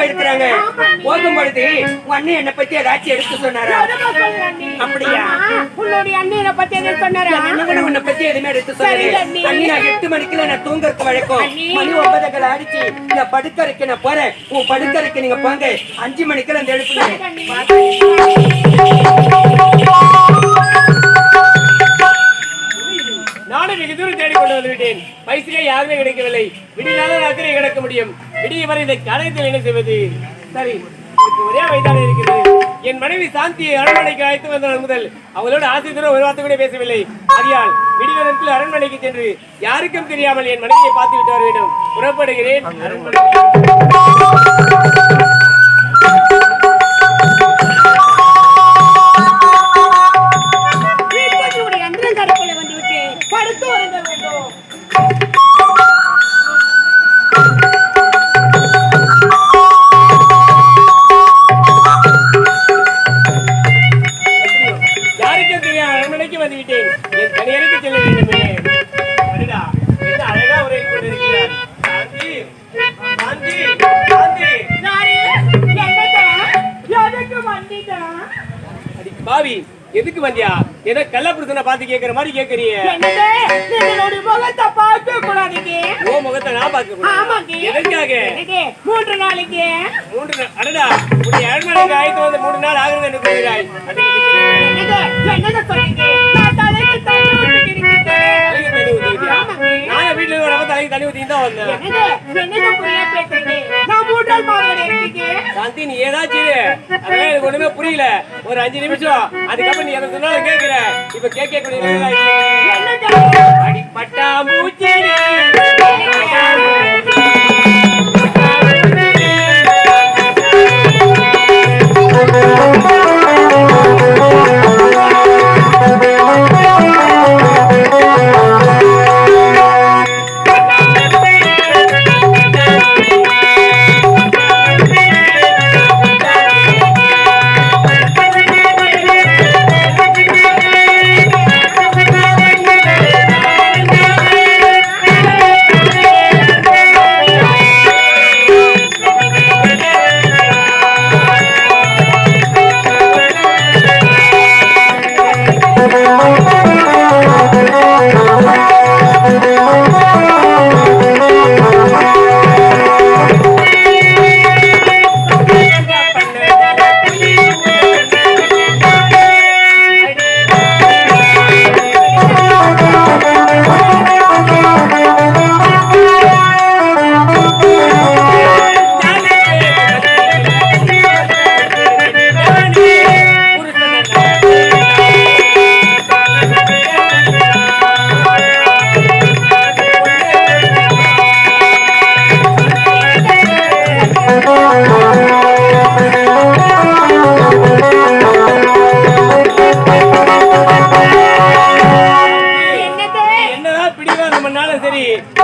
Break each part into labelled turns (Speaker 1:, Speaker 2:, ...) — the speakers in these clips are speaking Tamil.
Speaker 1: போயிருக்கிறாங்க போகும் பொழுது உன் அண்ணன் என்னை பத்தி ஏதாச்சும் எடுத்து சொன்னாரா. அப்படியா?
Speaker 2: உன்னுடைய அண்ணனை பத்தி என்ன சொன்னாரா?
Speaker 1: அண்ணன் கூட உன்னை பத்தி எதுவுமே எடுத்து சொன்னாரு
Speaker 2: அண்ணி.
Speaker 1: அண்ணி. நான் எட்டு மணிக்குள்ள நான் தூங்கறதுக்கு வழக்கம். மணி ஒன்பதுகள் ஆடிச்சு நான் படுக்கறைக்கு நான் போறேன். உன் படுக்கறைக்கு நீங்க போங்க. அஞ்சு மணிக்குள்ள அந்த எழுப்புங்க
Speaker 3: நானும் வெகு தூரம் தேடி கொண்டு வந்து விட்டேன் பைசிலே யாருமே கிடைக்கவில்லை. விடினாலும் ராத்திரி கிடக்க முடியும். விடிய வரை இந்த கடையத்தில் என்ன செய்வது? சரி ஒரே வயதான இருக்கிறது என் மனைவி சாந்தியை அரண்மனைக்கு அழைத்து வந்தவன் முதல். அவங்களோட ஆசை தூரம் ஒரு வார்த்தை கூட பேசவில்லை. அறியால் விடிவதற்குள் அரண்மனைக்கு சென்று யாருக்கும் தெரியாமல் என் மனைவியை பார்த்துவிட்டு வர வேண்டும். புறப்படுகிறேன். அரண்மனை
Speaker 2: படுத்து உறங்க வேண்டும். எதுக்கு
Speaker 3: வந்தியா? ஏதோ கள்ள பார்த்து கேக்குற மாதிரி கேக்குறிய?
Speaker 2: என்னுடைய முகத்தை பார்க்க கூடாதுங்க.
Speaker 3: ஓ முகத்தை நான் பார்க்க. எதற்காக
Speaker 2: என்னது? மூன்று நாளைக்கு
Speaker 3: மூன்று நாள். அடடா உன்னை அரண்மனைக்கு அழைத்து வந்து மூணு நாள் ஆகுது என்று கூறுகிறாய்
Speaker 2: சொன்னீங்க? நான் தலைக்கு தண்ணி.
Speaker 3: நானும் வீட்டுல தலைக்கு தண்ணி ஊத்திட்டு தான் வந்தேன்
Speaker 2: மார்கழி இருக்கீங்க.
Speaker 3: சாந்தி நீ ஏதாச்சும் இரு. அதெல்லாம் எனக்கு ஒண்ணுமே புரியல ஒரு அஞ்சு நிமிஷம் அதுக்கப்புறம் நீ எனக்கு சொன்னாலும் கேக்குற இப்ப கேட்க கூடிய நிலையில ஆயிடுச்சு.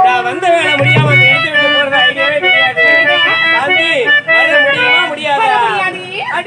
Speaker 3: நான் வந்த வேலை முடியாம அந்த எடுத்து விட்டு போறது ஐடியாவே கிடையாது. சாந்தி வர முடியுமா முடியாதா?
Speaker 2: வர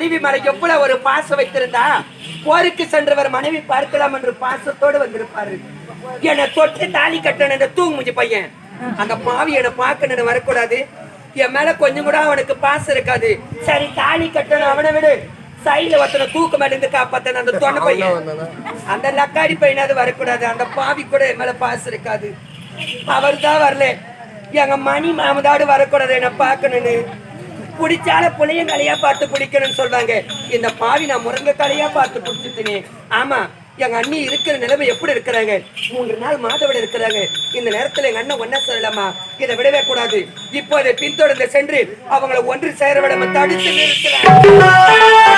Speaker 1: செப்புல ஒரு பாசம் வைத்திருந்தா? போருக்கு சென்றவர் மனைவி பார்க்கலாம் என்று பாசத்தோடு வந்திருப்பாரு. என்னை தொட்டு தாலி கட்டணும் இந்த தூங்குமுஞ்சி பையன். அந்த பாவி என்னை பார்க்கணும்னு வரக்கூடாது. என் மேல கொஞ்சம் கூட அவனுக்கு பாசம் இருக்காது. சரி தாலி கட்டணும் அவனை விடு. சைடுல ஒருத்தனை தூக்கு மேல இருந்து காப்பாத்தன அந்த தொண்டை பையன். அந்த லக்காடி பையனாவது வரக்கூடாது. அந்த பாவி கூட என் மேல பாசம் இருக்காது. அவர் தான் வரல. எங்க மணி மாமதாடு வரக்கூடாது. என்ன பார்க்கணும்னு. பிடிச்சால புளியங்கலையா பார்த்து பிடிக்கணும்னு சொல்றாங்க இந்த பாவி நான் முருங்கைக்காலையா பார்த்து பிடிச்சிட்டேனே ஆமா எங்க அண்ணி இருக்கிற நிலைமை எப்படி இருக்கிறாங்க? மூன்று நாள் மாதவிட இருக்கிறாங்க. இந்த நேரத்துல எங்க அண்ணன் ஒன்ன சொல்லலாமா இதை விடவே கூடாது. இப்போ அதை பின்தொடர்ந்து சென்று அவங்கள ஒன்று சேர விடாம தடுத்து நிறுத்துறேன்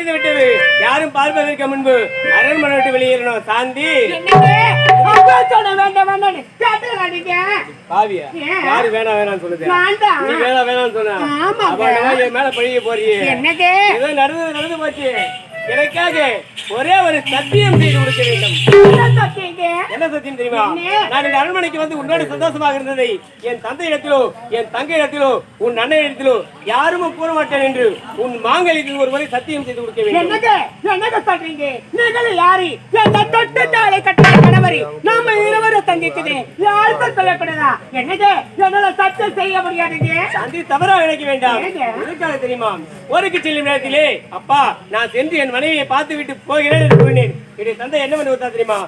Speaker 3: முடிந்து விட்டது யாரும் பார்ப்பதற்கு முன்பு அரண்மனை விட்டு வெளியேறணும். சாந்தி. பாவியா? யாரு வேணாம் வேணாம்னு சொல்லுது. நீ வேணாம் வேணாம்னு சொன்ன. என் மேல பழிய போறியே. ஏதோ நடந்தது நடந்து போச்சு. எனக்காக ஒரே ஒரு சத்தியம் செய்து கொடுக்க வேண்டும்.
Speaker 2: என்ன
Speaker 3: சத்தியம் தெரியுமா? நான் இந்த அரண்மனைக்கு வந்து உன்னோட சந்தோஷமாக இருந்ததை என் தந்தை இடத்திலோ என் தங்கை இடத்திலோ உன் அண்ணன் இடத்திலோ யாரும் கூற மாட்டேன் என்று உன் மாங்கலிக்கு ஒரு முறை சத்தியம் செய்து கொடுக்க வேண்டும்.
Speaker 2: என்னது? சொல்றீங்க? நீங்கள் யாரு? என்ன தொட்டு தாளை கட்டின கணவரி நாம இருவரும் சந்திச்சது யாருக்கும் சொல்லக்கூடாதா என்னது? என்னால சத்தியம் செய்ய முடியாதுங்க
Speaker 3: சாந்தி தவறா நினைக்க வேண்டாம்? எதுக்காக தெரியுமா போருக்கு செல்லும் நேரத்திலே அப்பா நான் சென்று என் மனைவியை பார்த்து விட்டு போகிறேன் என்று கூறினேன். என்னுடைய தந்தை என்ன பண்ணி விட்டா தெரியுமா?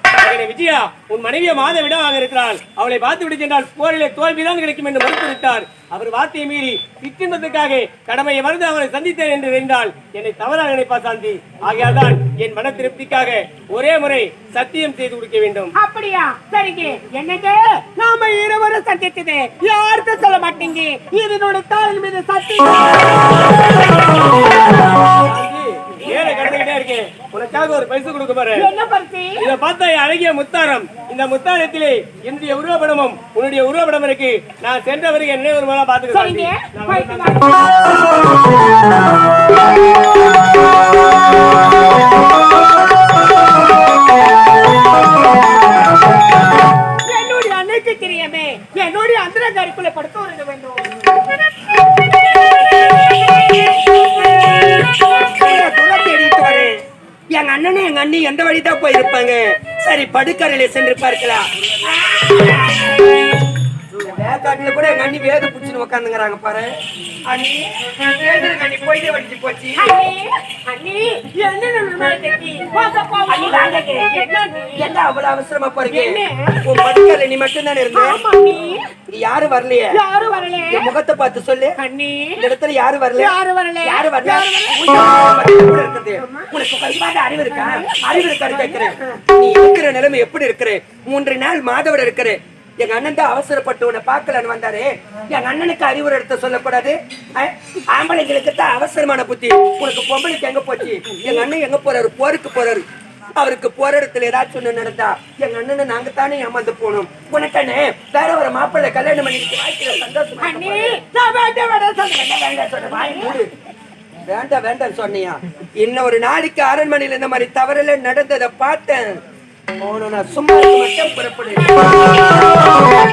Speaker 3: விஜயா உன் மனைவியை மாத இருக்கிறாள். அவளை பார்த்து விட்டு சென்றால் போரிலே தோல்விதான் கிடைக்கும் என்று மறுத்து விட்டார். அவர் வார்த்தையை மீறி கடமையை மறந்து அவளை சந்தித்தேன் என்று தெரிந்தால் என்னை தவறாக நினைப்பா சாந்தி? ஆகையால் தான் என் மன திருப்திக்காக ஒரே முறை சத்தியம் செய்து கொடுக்க வேண்டும்.
Speaker 2: அப்படியா? சரிங்க. என்னது நாம இருவரும் சந்திச்சது யாருக்கும் சொல்ல மாட்டீங்க? இதனோட தாளின் மீது சத்தியம்.
Speaker 3: ஏழை கடந்துகிட்டே இருக்கேன் உனக்காக ஒரு பரிசு கொடுக்க போறேன்.
Speaker 2: என்ன பரிசு?
Speaker 3: இத பார்த்தா அழகிய முத்தாரம். இந்த முத்தாரத்திலே என்னுடைய உருவப்படமும் உன்னுடைய உருவப்படம் இருக்கு. நான் சென்ற வரைக்கும் என்ன ஒரு மேல.
Speaker 2: என்னுடைய அன்னைக்கு தெரியாமே என்னுடைய அந்தரங்காரிக்குள்ள படுத்து வருக வேண்டும்.
Speaker 1: அண்ணனும் எங்க அண்ணி எந்த வழிதான் போயிருப்பாங்க? சரி படுக்கறையில சென்று பார்க்கலாம். வேக்காட்டுல கூட எங்க அண்ணி வேது புடிச்சுன்னு உட்காந்துங்கிறாங்க பாரு. அண்ணி வேதுருக்கு அண்ணி போயிட்டே வடிச்சு போச்சு.
Speaker 2: அண்ணி, என்ன என்ன
Speaker 1: அவ்வளவு அவசரமா
Speaker 2: என்ன?
Speaker 1: உன் படுக்கறையில நீ மட்டும் தானே இருந்த யாரும் வரலையே?
Speaker 2: யாரும் வரல.
Speaker 1: என் முகத்தை பார்த்து சொல்லு.
Speaker 2: அண்ணி.
Speaker 1: இந்த இடத்துல யாரும் வரல?
Speaker 2: யாரும் வரல.
Speaker 1: யாரு வரல?
Speaker 2: யாரும்
Speaker 1: இருக்குது. உனக்கு கொஞ்சமாவது அறிவு இருக்கா? அறிவு இருக்கான்னு கேட்கிறேன் நீ இருக்கிற நிலைமை எப்படி இருக்கிற மூன்று நாள் மாதவிட இருக்கிற எங்க அண்ணன் தான் அவசரப்பட்டு உன்னை பார்க்கலன்னு வந்தாரு. எங்க அண்ணனுக்கு அறிவுரை எடுத்து சொல்லக்கூடாது. ஆம்பளைங்களுக்கு தான் அவசரமான புத்தி. உனக்கு பொம்பளைக்கு எங்க போச்சு? எங்க அண்ணன் எங்க போறாரு? போருக்கு போறாரு. அவருக்கு போற இடத்துல ஏதாச்சும் ஒண்ணு நடந்தா எங்க அண்ணனை நாங்க தானே ஏமாந்து போனோம் உனக்கண்ணே வேற ஒரு மாப்பிள்ளை கல்யாணம் பண்ணிட்டு வாழ்க்கையில சந்தோஷமா
Speaker 2: வேண்டாம் வேண்டாம்
Speaker 1: சொன்னியா? இன்னும் ஒரு நாளைக்கு அரண்மனையில இந்த மாதிரி தவறெல்லாம் நடந்ததை பார்த்தேன். சும்மா இருக்க புறப்படு.